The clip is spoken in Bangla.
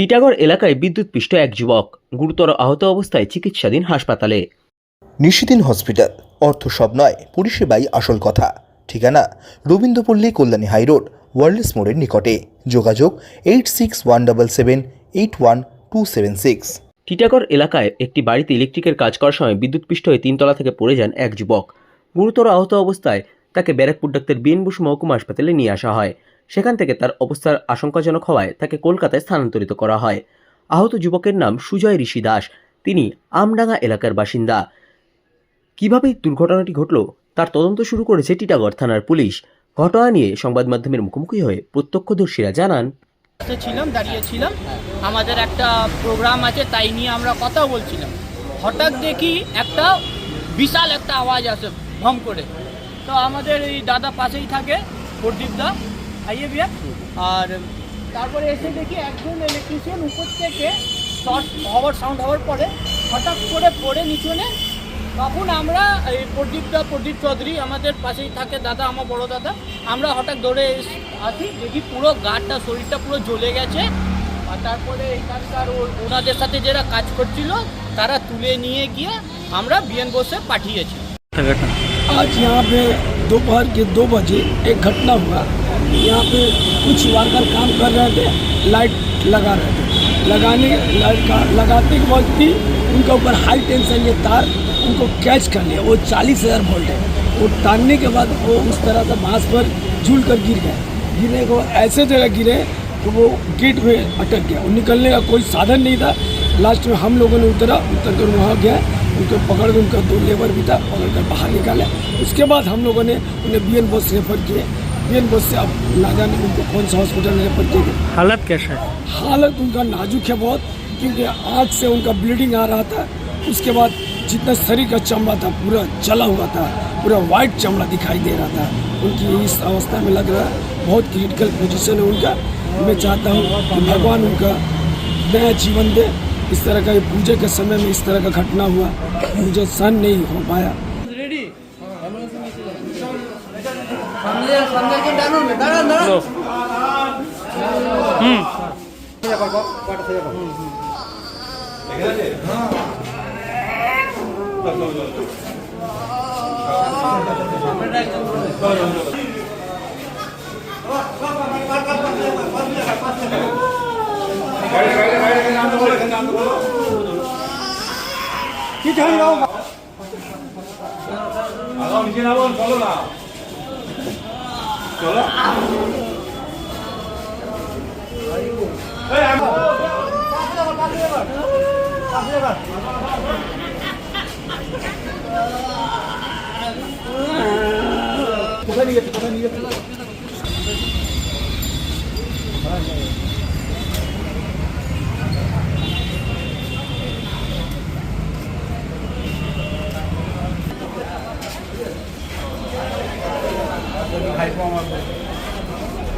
টিটাগড় এলাকায় বিদ্যুৎপৃষ্ট এক যুবক গুরুতর আহত অবস্থায় চিকিৎসাধীন হাসপাতালে। নিশিদিন হসপিটাল অর্থ সব নয় পরিষেবাই আসল কথা। ঠিকানা রবীন্দ্রপল্লী কল্যাণী হাইরোড ওয়ার্ল্ডস মোড়ের নিকটে। যোগাযোগ eight six one double seven eight one two seven six. Titagarh এলাকায় একটি বাড়িতে ইলেকট্রিকের কাজ করার সময় বিদ্যুৎপৃষ্ট হয়ে তিনতলা থেকে পড়ে যান এক যুবক। গুরুতর আহত অবস্থায় তাকে ব্যারাকপুর ডাক্তার বিএন বসু মহকুমা হাসপাতালে নিয়ে আসা হয়। সেখান থেকে তার অবস্থার আশঙ্কাজনক হওয়ায় তাকে কলকাতায় স্থানান্তরিত করা হয়। আহত যুবকের নাম সুজয় ঋষি দাস। তিনি আমডাঙ্গা এলাকার বাসিন্দা। কীভাবে দুর্ঘটনাটি ঘটল তার তদন্ত শুরু করেছে টিটাগড় থানার পুলিশ। ঘটনা নিয়ে সংবাদ মাধ্যমের মুখোমুখি হয়ে প্রত্যক্ষদর্শীরা জানান। ছিলাম দাঁড়িয়েছিলাম আমাদের একটা প্রোগ্রাম আছে, তাই নিয়ে আমরা কথা বলছিলাম। হঠাৎ দেখি একটা বিশাল একটা আওয়াজ আসে, ভম করে। তো আমাদের এই দাদা পাশেই থাকে, প্রদীপ দা। আইয়ে বিয়া আর তারপরে এসে দেখি একজন ইলেকট্রিশিয়ান উপর থেকে শর্ট হওয়ার সাউন্ড হওয়ার পরে হঠাৎ করে পড়ে নিচনে তখন আমরা এই প্রদীপ দা প্রদীপ চৌধুরী আমাদের পাশেই থাকে দাদা আমার বড় দাদা আমরা হঠাৎ দৌড়ে এস- আসি দেখি পুরো গাটা শরীরটা পুরো জ্বলে গেছে আর তারপরে এখানকার ও- ওনাদের সাথে যারা কাজ করছিল তারা তুলে নিয়ে গিয়ে আমরা বিএন বসে পাঠিয়েছি आज यहाँ पे दोपहर के दो बजे एक घटना हुआ यहाँ पे कुछ वर्कर काम कर रहे थे, लाइट लगा रहे थे। लगाने लगाते के वक्त ही उनका ऊपर हाई टेंशन ये तार उनको कैच कर लिया। वो चालीस हज़ार वोल्ट है। वो टानने के बाद वो उस तरह से बाँस पर झूल कर गिर गए। गिरने को ऐसे जगह गिरे तो वो गेट में अटक गया। वो निकलने का कोई साधन नहीं था। लास्ट में हम लोगों ने उतरा, उतर कर वहाँ गया। उनको पकड़ उनका दो लेबर भी था, पकड़ कर बाहर निकाला। उसके बाद हम लोगों ने उन्हें बी एन बस रेफर किए। बी बस से अब ना जाने उनको कौन सा हॉस्पिटल में किए गए हालत कैसा है? हालत उनका नाजुक है बहुत क्योंकि आँख से उनका ब्लीडिंग आ रहा था। उसके बाद जितना शरीर का चमड़ा था पूरा जला हुआ था पूरा वाइट चमड़ा दिखाई दे रहा था। उनकी इस अवस्था में लग रहा है। बहुत क्रिटिकल पोजीशन है उनका। मैं चाहता हूँ कि भगवान उनका नया जीवन दे। इस तरह का पूजा के समय में इस तरह का घटना हुआ। मुझे सहन नहीं हो पाया। হুম। কি ধরি আগাও নিচে নামো চলো না চলো। কোথায় নিয়ে যাচ্ছে কোথায় নিয়ে যাচ্ছে?